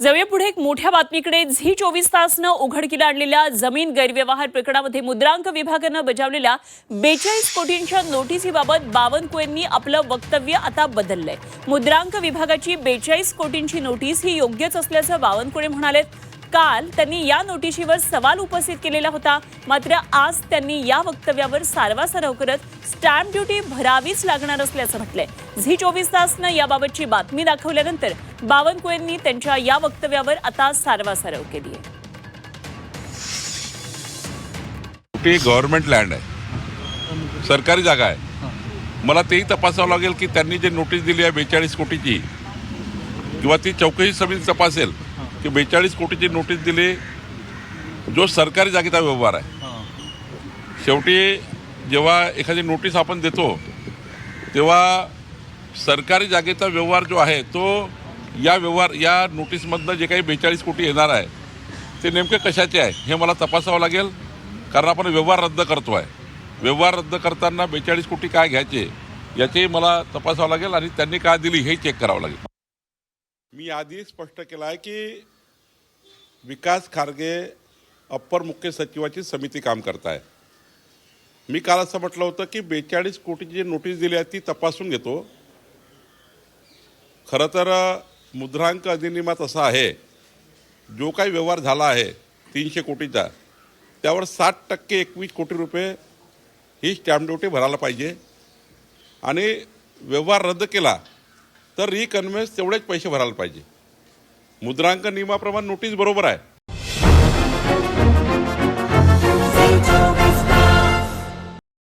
जाऊया पुढे एक मोठ्या बातमीकडे. झी चोवीस तासनं उघडकीला आणलेल्या जमीन गैरव्यवहार प्रकरणामध्ये मुद्रांक विभागानं बजावलेल्या बेचाळीस कोटींच्या नोटिसीबाबत बावनकुळेंनी आपलं वक्तव्य आता बदललंय. मुद्रांक विभागाची बेचाळीस कोटींची नोटीस ही योग्यच असल्याचं बावनकुळे म्हणालेत. काल त्यांनी या नोटिशीवर सवाल उपस्थित केलेला होता. मात्र आज त्यांनी या वक्तव्यावर सारवासारव करत स्टॅम्प ड्युटी भरावीच लागणार असल्याचं म्हटलंय. झी चोवीस तासनं याबाबतची बातमी दाखवल्यानंतर बावनकुळेंनी त्यांच्या या वक्तव्यावर आता सारवासारव केली आहे ते गव्हर्नमेंट लँड आहे. सरकारी जागा आहे. मला तेही तपासावं लागेल की त्यांनी जे नोटीस दिली आहे बेचाळीस कोटीची किंवा ती चौकशी समिती तपासेल की बेचाळीस कोटीची नोटीस दिली जो सरकारी जागेचा व्यवहार आहे. शेवटी जेव्हा एखादी नोटीस आपण देतो तेव्हा सरकारी जागेचा व्यवहार जो आहे तो या व्यवहार या नोटीसमधनं जे काही बेचाळीस कोटी येणार आहे ते नेमके कशाचे आहे हे मला तपासावं लागेल. कारण आपण व्यवहार रद्द करतो आहे व्यवहार रद्द करताना बेचाळीस कोटी काय घ्यायचे याचेही मला तपासावं लागेल आणि त्यांनी काय दिली हे चेक करावं लागेल. मी आधी स्पष्ट केलं आहे की विकास खारगे अप्पर मुख्य सचिवाची समिती काम करत आहे मी काल असं म्हटलं होतं की बेचाळीस कोटीची जी नोटीस दिली आहे ती तपासून घेतो. खरं तर मुद्रांक अधिनियमात असा आहे जो काही व्यवहार झाला आहे तीनशे कोटीचा त्यावर साठ टक्के एकवीस कोटी रुपये ही स्टॅम्प ड्युटी भरायला पाहिजे. आणि व्यवहार रद्द केला तर रिकन्व्हेन्स तेवढेच पैसे भरायला पाहिजे. मुद्रांक नियमाप्रमाणे नोटीस बरोबर आहे.